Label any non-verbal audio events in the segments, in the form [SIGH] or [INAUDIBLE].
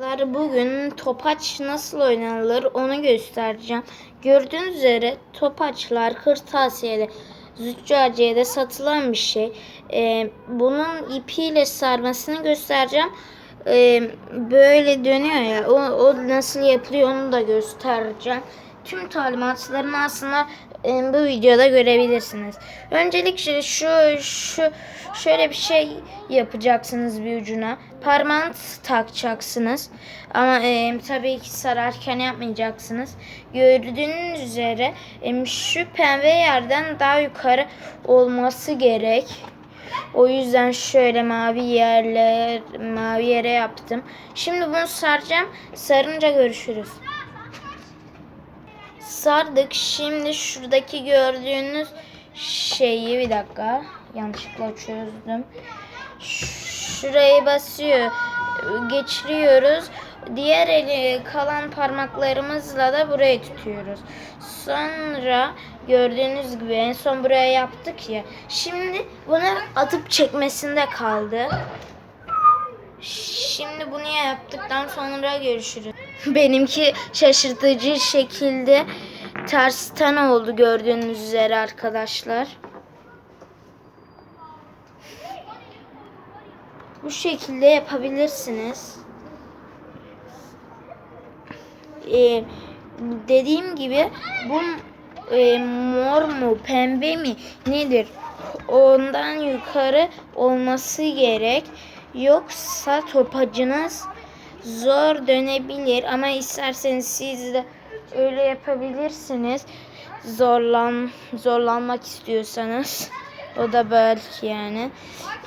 Arkadaşlar bugün topaç nasıl oynanılır onu göstereceğim. Gördüğünüz üzere topaçlar kırtasiyede, züccaciyede satılan bir şey. Ee, bunun ipiyle sarmasını göstereceğim. Ee, böyle dönüyor ya o, o nasıl yapılıyor onu da göstereceğim. Tüm talimatlarını aslında bu videoda görebilirsiniz. Öncelikle şu şu şöyle bir şey yapacaksınız bir ucuna. Parmağını takacaksınız. Ama e, tabii ki sararken yapmayacaksınız. Gördüğünüz üzere e, şu pembe yerden daha yukarı olması gerek. O yüzden şöyle mavi yerler mavi yere yaptım. Şimdi bunu saracağım. Sarınca görüşürüz. Sardık. Şimdi şuradaki gördüğünüz şeyi bir dakika. Yanlışlıkla çözdüm. Şurayı basıyor. Geçiriyoruz. Diğer eli kalan parmaklarımızla da burayı tutuyoruz. Sonra gördüğünüz gibi en son buraya yaptık ya. Şimdi bunu atıp çekmesinde kaldı. Şimdi bunu yaptıktan sonra görüşürüz. [LAUGHS] Benimki şaşırtıcı şekilde tersten oldu gördüğünüz üzere arkadaşlar. Bu şekilde yapabilirsiniz. Ee, dediğim gibi bu e, mor mu pembe mi nedir? Ondan yukarı olması gerek. Yoksa topacınız zor dönebilir ama isterseniz siz de öyle yapabilirsiniz. Zorlan zorlanmak istiyorsanız o da belki yani.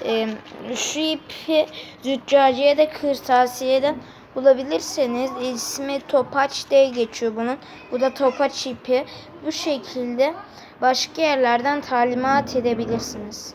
Ee, şu ipi züccaciyede kırtasiyeden bulabilirseniz ismi topaç diye geçiyor bunun. Bu da topaç ipi. Bu şekilde başka yerlerden talimat edebilirsiniz.